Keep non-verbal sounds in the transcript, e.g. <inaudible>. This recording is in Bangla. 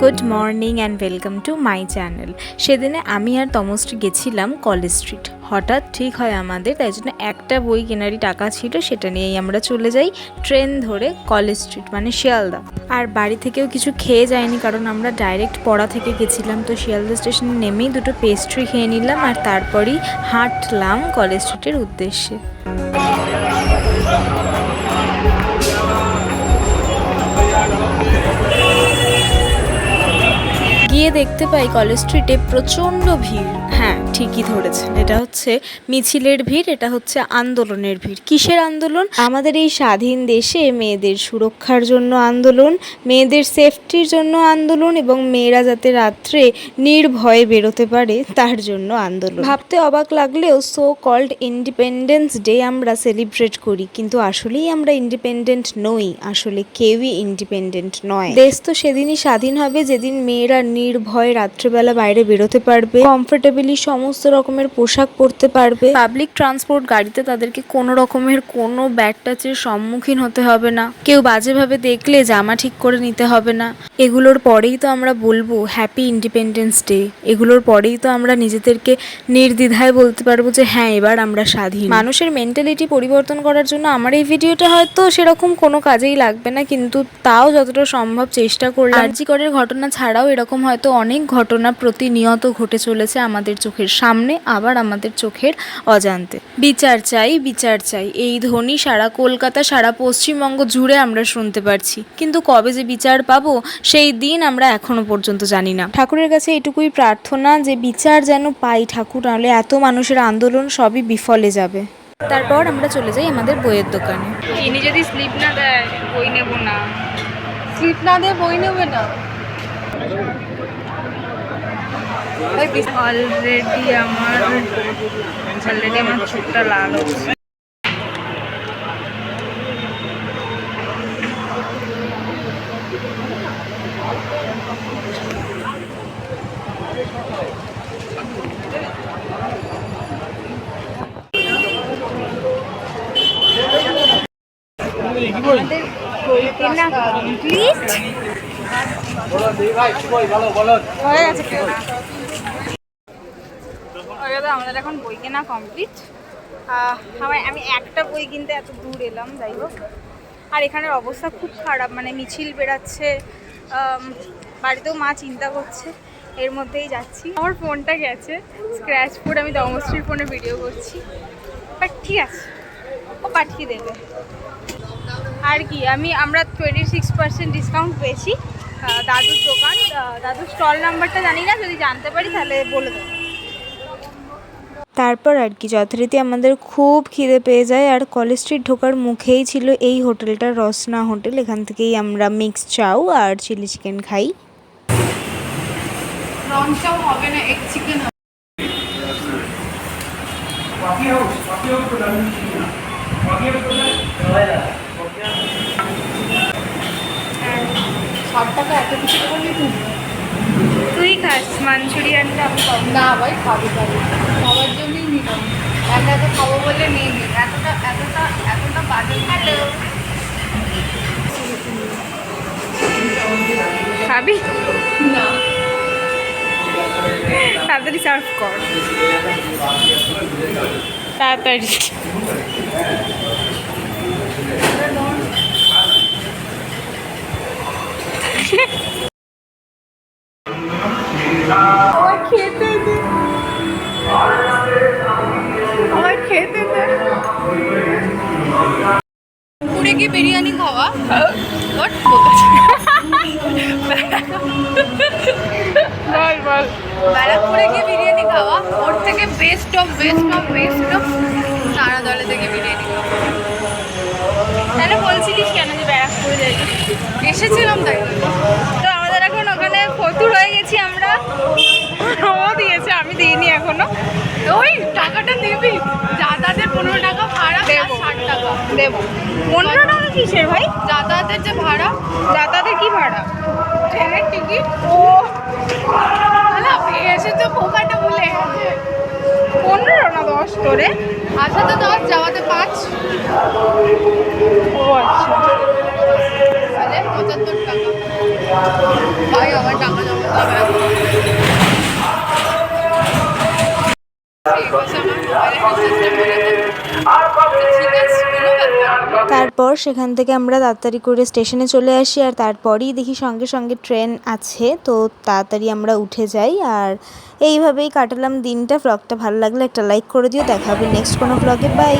Good morning and welcome to my channel. সেদিনে আমি আর তমশ্রী গেছিলাম কলেজ স্ট্রিট। হঠাৎ ঠিক হয় আমাদের, তাই জন্য একটা বই কেনারই টাকা ছিল, সেটা নিয়েই আমরা চলে যাই ট্রেন ধরে কলেজ স্ট্রিট মানে শিয়ালদা। আর বাড়ি থেকেও কিছু খেয়ে যায়নি, কারণ আমরা ডাইরেক্ট পড়া থেকে গেছিলাম, তো শিয়ালদা স্টেশনে নেমেই দুটো পেস্ট্রি খেয়ে নিলাম আর তারপরই হাঁটলাম কলেজ স্ট্রিটের উদ্দেশ্যে। গিয়ে দেখতে পাই কলেজ স্ট্রিটে প্রচণ্ড ভিড়। হ্যাঁ ঠিকই ধরেছেন। এটা হচ্ছে মিছিলের ভিড়, এটা হচ্ছে আন্দোলনের ভিড়। কিসের আন্দোলন? আমাদের এই স্বাধীন দেশে মেয়েদের সুরক্ষার জন্য আন্দোলন, মেয়েদের সেফটির জন্য আন্দোলন এবং মেয়েরা যাতে রাত্রে নির্ভয়ে বেরোতে পারে, তার জন্য আন্দোলন। ভাবতে অবাক লাগলেও সো কল্ড ইন্ডিপেন্ডেন্স ডে আমরা সেলিব্রেট করি, কিন্তু আসলেই আমরা ইন্ডিপেন্ডেন্ট নই। আসলে কেউই ইন্ডিপেন্ডেন্ট নয়। দেশ তো সেদিনই স্বাধীন হবে, যেদিন মেয়েরা নির্ভয়ে রাত্রেবেলা বাইরে বেরোতে পারবে। কমফোর্টেবলি সমস্ত রকমের পোশাক পরতে পারবে। পাবলিক ট্রান্সপোর্ট গাড়িতে তাদেরকে কোনো রকমের কোনো ব্যাড টাচের সম্মুখীন হতে হবে না। কেউ বাজেভাবে দেখলে জামা ঠিক করে নিতে হবে না। এগুলোর পরেই তো আমরা বলব হ্যাপি ইন্ডিপেন্ডেন্স ডে এগুলোর পরেই তো আমরা নিজেদেরকে নির্দ্বিধায় বলতে পারব যে হ্যাঁ এবার আমরা স্বাধীন। মানুষের মেন্টালিটি পরিবর্তন করার জন্য আমার এই ভিডিওটা হয়তো সেরকম কোনো কাজেই লাগবে না, কিন্তু তাও যতটা সম্ভব চেষ্টা করলাম। আর্জিকরের ঘটনা ছাড়াও এরকম হয়তো অনেক ঘটনা প্রতিনিয়ত ঘটে চলেছে আমাদের চোখের সামনে আবার আমাদের চোখের অজান্তে। বিচার চাই বিচার চাই। এই ধ্বনি সারা কলকাতা সারা পশ্চিমবঙ্গ জুড়ে আমরা শুনতে পারছি। কিন্তু কবে যে বিচার পাবো সেই দিন আমরা এখনও পর্যন্ত জানি না। ঠাকুরের কাছে এটুকুই প্রার্থনা যে বিচার যেন পাই ঠাকুর নাহলে এত মানুষের আন্দোলন সবই বিফলে যাবে। তারপর আমরা চলে যাই আমাদের বইয়ের দোকানে। ইনি যদি স্লিপ না দেয় বই নেব না। স্লিপ না দেয় বই নেবে না? অলরেডি আমার অলরেডি আমার চোখটা লাল হচ্ছে আমাদের কেনা কমপ্লিট হয়ে গেছে কেনা তো আমাদের এখন বই কেনা কমপ্লিট আমার আমি একটা বই কিনতে এত দূর এলাম যাই হোক। আর এখানের অবস্থা খুব খারাপ মানে মিছিল বেরাচ্ছে আম, বাড়িতেও মা চিন্তা করছে এর মধ্যেই যাচ্ছি। আমার ফোনটা গেছে স্ক্র্যাচ ফুড আমি দমশ্রীর ফোনে ভিডিও করছি। বাট ঠিক আছে ও পাঠিয়ে দেবে। আর কি আমি আমরা টোয়েন্টি সিক্স পার্সেন্ট ডিসকাউন্ট পেয়েছি দাদুর দোকান দাদুর স্টল নাম্বারটা জানি না যদি জানতে পারি তাহলে বলে দেবো। তারপর আর কি যথারীতি আমাদের খুব খিদে পেয়ে যায় আর কলেজ স্ট্রিট ঢোকার মুখেই ছিল এই হোটেলটা রসনা হোটেল। এখান থেকেই আমরা মিক্স চাউ আর চিলি চিকেন খাই। রং হবে না এক চিকেন ষাট টাকা এত কিছু তুই মাঞ্চুরিয়ানটা আমি খাব না ভাই খাবি খাবি। সবার জন্যই নিলাম। একা একা খাব বলে নিয়ে নি। এতটা এতটা এতটা বাজে হ্যালো। খাবি না। তাড়াতাড়ি সার্ভ কর। তাড়াতাড়ি। <laughs> পুরে গিয়ে বিরিয়ানি খাওয়া। বল বল ব্যারাকপুরে গিয়ে বিরিয়ানি খাওয়া। ওর থেকে best of best of best of সারা দলে থেকে বিরিয়ানি খাওয়া। তাহলে বলছিলিস কেন যে ব্যারাকপুরে যাই এসেছিলাম তাই তো আমাদের এখন ওখানে ফতুর হয়ে গেছি আমরা ও দিয়েছে আমি দিইনি এখনও ওই টাকাটা দিবি যাতায়াতের পনেরো টাকা ভাড়া দেবো। ষাট টাকা দেবো পনেরো টাকা কিসের ভাই? যাতায়াতের যে ভাড়া যাতায়াতের কি ভাড়া? ট্রেনের টিকিট। ও। এসে তো পোকাটা ভুলে গেছে। পনেরো না দশ করে? আসাতে দশ যাওয়াতে পাঁচ। ও আচ্ছা। তাহলে পঁচাত্তর টাকা। ভাই আমার টাকা জমা তারপর সেখান থেকে আমরা তাড়াতাড়ি করে স্টেশনে চলে আসি আর তারপরেই দেখি সঙ্গে সঙ্গে ট্রেন আছে, তো তাড়াতাড়ি আমরা উঠে যাই। আর এইভাবেই কাটালাম দিনটা। ব্লগটা ভালো লাগলে একটা লাইক করে দিও। দেখা হবে নেক্সট কোনো ব্লগে বাই